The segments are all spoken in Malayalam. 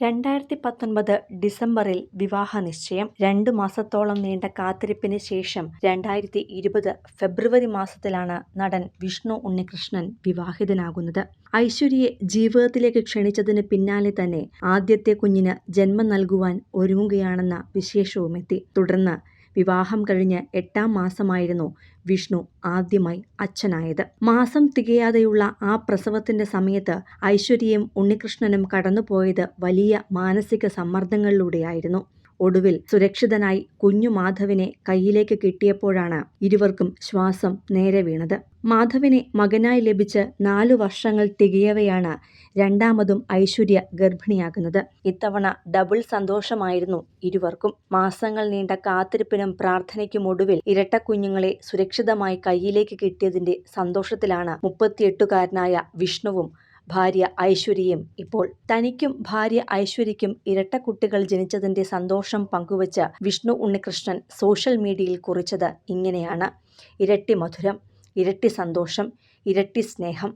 രണ്ടായിരത്തി പത്തൊൻപത് ഡിസംബറിൽ വിവാഹ നിശ്ചയം രണ്ടു മാസത്തോളം നീണ്ട കാത്തിരിപ്പിന് ശേഷം രണ്ടായിരത്തി ഇരുപത് ഫെബ്രുവരി മാസത്തിലാണ് നടൻ വിഷ്ണു ഉണ്ണികൃഷ്ണൻ വിവാഹിതനാകുന്നത്. ഐശ്വര്യയെ ജീവിതത്തിലേക്ക് ക്ഷണിച്ചതിന് പിന്നാലെ തന്നെ ആദ്യത്തെ കുഞ്ഞിന് ജന്മം നൽകുവാൻ ഒരുങ്ങുകയാണെന്ന വിശേഷവുമെത്തി. തുടർന്ന് വിവാഹം കഴിഞ്ഞ് എട്ടാം മാസമായിരുന്നു വിഷ്ണു ആദ്യമായി അച്ഛനായത്. മാസം തികയാതെയുള്ള ആ പ്രസവത്തിന്റെ സമയത്ത് ഐശ്വര്യയും ഉണ്ണികൃഷ്ണനും കടന്നുപോയത് വലിയ മാനസിക സമ്മർദ്ദങ്ങളിലൂടെയായിരുന്നു. ഒടുവിൽ സുരക്ഷിതനായി കുഞ്ഞു മാധവിനെ കയ്യിലേക്ക് കിട്ടിയപ്പോഴാണ് ഇരുവർക്കും ശ്വാസം നേരെ വീണത്. മാധവിനെ മകനായി ലഭിച്ച് നാലു വർഷങ്ങൾ തികയവെയാണ് രണ്ടാമതും ഐശ്വര്യ ഗർഭിണിയാകുന്നത്. ഇത്തവണ ഡബിൾ സന്തോഷമായിരുന്നു ഇരുവർക്കും. മാസങ്ങൾ നീണ്ട കാത്തിരിപ്പിനും പ്രാർത്ഥനയ്ക്കും ഒടുവിൽ ഇരട്ടക്കുഞ്ഞുങ്ങളെ സുരക്ഷിതമായി കയ്യിലേക്ക് കിട്ടിയതിന്റെ സന്തോഷത്തിലാണ് മുപ്പത്തിയെട്ടുകാരനായ വിഷ്ണുവും ഭാര്യ ഐശ്വര്യയും ഇപ്പോൾ. തനിക്കും ഭാര്യ ഐശ്വര്യയ്ക്കും ഇരട്ട കുട്ടികൾ ജനിച്ചതിന്റെ സന്തോഷം പങ്കുവച്ച് വിഷ്ണു ഉണ്ണികൃഷ്ണൻ സോഷ്യൽ മീഡിയയിൽ കുറിച്ചത് ഇങ്ങനെയാണ്. ഇരട്ടി മധുരം. ഇരട്ടി സന്തോഷം ഇരട്ടി സ്നേഹം.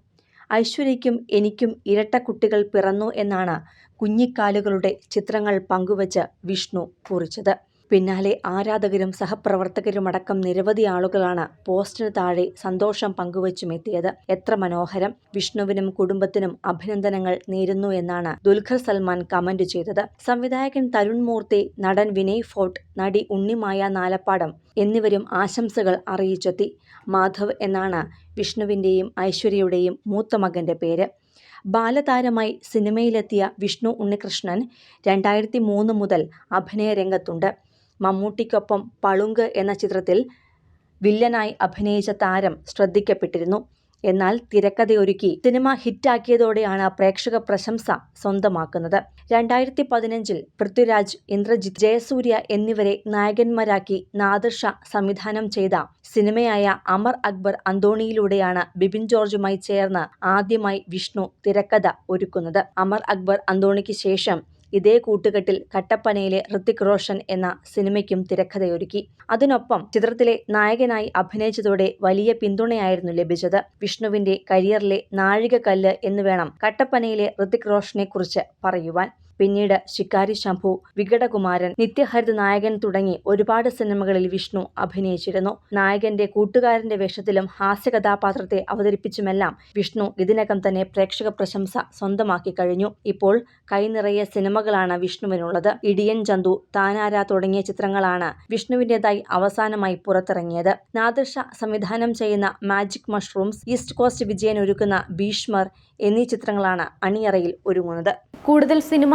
ഐശ്വര്യയ്ക്കും എനിക്കും ഇരട്ട കുട്ടികൾ പിറന്നു എന്നാണ് കുഞ്ഞിക്കാലുകളുടെ ചിത്രങ്ങൾ പങ്കുവച്ച് വിഷ്ണു കുറിച്ചത്. പിന്നാലെ ആരാധകരും സഹപ്രവർത്തകരുമടക്കം നിരവധി ആളുകളാണ് പോസ്റ്റിന് താഴെ സന്തോഷം പങ്കുവച്ചുമെത്തിയത്. എത്ര മനോഹരം! വിഷ്ണുവിനും കുടുംബത്തിനും അഭിനന്ദനങ്ങൾ നേരുന്നു എന്നാണ് ദുൽഖർ സൽമാൻ കമന്റ് ചെയ്തത്. സംവിധായകൻ തരുൺ മൂർത്തി നടൻ വിനയ് ഫോർട്ട് നടി ഉണ്ണിമായ നാലപ്പാടം എന്നിവരും ആശംസകൾ അറിയിച്ചെത്തി. മാധവ് എന്നാണ് വിഷ്ണുവിന്റെയും ഐശ്വര്യയുടെയും മൂത്ത മകന്റെ പേര്. ബാലതാരമായി സിനിമയിലെത്തിയ വിഷ്ണു ഉണ്ണികൃഷ്ണൻ രണ്ടായിരത്തി മൂന്ന് മുതൽ അഭിനയ രംഗത്തുണ്ട് മമ്മൂട്ടിക്കൊപ്പം പളുങ്ക് എന്ന ചിത്രത്തിൽ വില്ലനായി അഭിനയിച്ച താരം ശ്രദ്ധിക്കപ്പെട്ടിരുന്നു. എന്നാൽ തിരക്കഥയൊരുക്കി സിനിമ ഹിറ്റാക്കിയതോടെയാണ് പ്രേക്ഷക പ്രശംസ സ്വന്തമാക്കുന്നത്. രണ്ടായിരത്തി പതിനഞ്ചിൽ പൃഥ്വിരാജ് ഇന്ദ്രജിത് ജയസൂര്യ എന്നിവരെ നായകന്മാരാക്കി നാദിർഷ സംവിധാനം ചെയ്ത സിനിമയായ അമർ അക്ബർ അന്തോണിയിലൂടെയാണ് ബിബിൻ ജോർജുമായി ചേർന്ന് ആദ്യമായി വിഷ്ണു തിരക്കഥ ഒരുക്കുന്നത്. അമർ അക്ബർ അന്തോണിക്ക് ശേഷം ഇതേ കൂട്ടുകെട്ടിൽ കട്ടപ്പനയിലെ ഋത്തിക് റോഷൻ എന്ന സിനിമയ്ക്കും തിരക്കഥയൊരുക്കി. അതിനൊപ്പം ചിത്രത്തിലെ നായകനായി അഭിനയിച്ചതോടെ വലിയ പിന്തുണയായിരുന്നു ലഭിച്ചത്. വിഷ്ണുവിന്റെ കരിയറിലെ നാഴികക്കല്ല് എന്ന് വേണം കട്ടപ്പനയിലെ ഋത്തിക് റോഷനെ കുറിച്ച് പറയുവാൻ. പിന്നീട് ശിക്കാരി ശംഭു വികടകുമാരൻ നിത്യഹരിത നായകൻ തുടങ്ങി ഒരുപാട് സിനിമകളിൽ വിഷ്ണു അഭിനയിച്ചിരുന്നു. നായകന്റെ കൂട്ടുകാരന്റെ വേഷത്തിലും ഹാസ്യ കഥാപാത്രത്തെ അവതരിപ്പിച്ചുമെല്ലാം വിഷ്ണു ഇതിനകം തന്നെ പ്രേക്ഷക പ്രശംസ സ്വന്തമാക്കി കഴിഞ്ഞു. ഇപ്പോൾ കൈനിറയെ സിനിമകളാണ് വിഷ്ണുവിനുള്ളത്. ഇടിയൻ ചന്തു താനാര തുടങ്ങിയ ചിത്രങ്ങളാണ് വിഷ്ണുവിന്റെതായി അവസാനമായി പുറത്തിറങ്ങിയത്. നാദൃഷ സംവിധാനം ചെയ്യുന്ന magic mushrooms East Coast Vijayan ഒരുക്കുന്ന ഭീഷ്മർ എന്നീ ചിത്രങ്ങളാണ് അണിയറയിൽ ഒരുങ്ങുന്നത്. കൂടുതൽ സിനിമ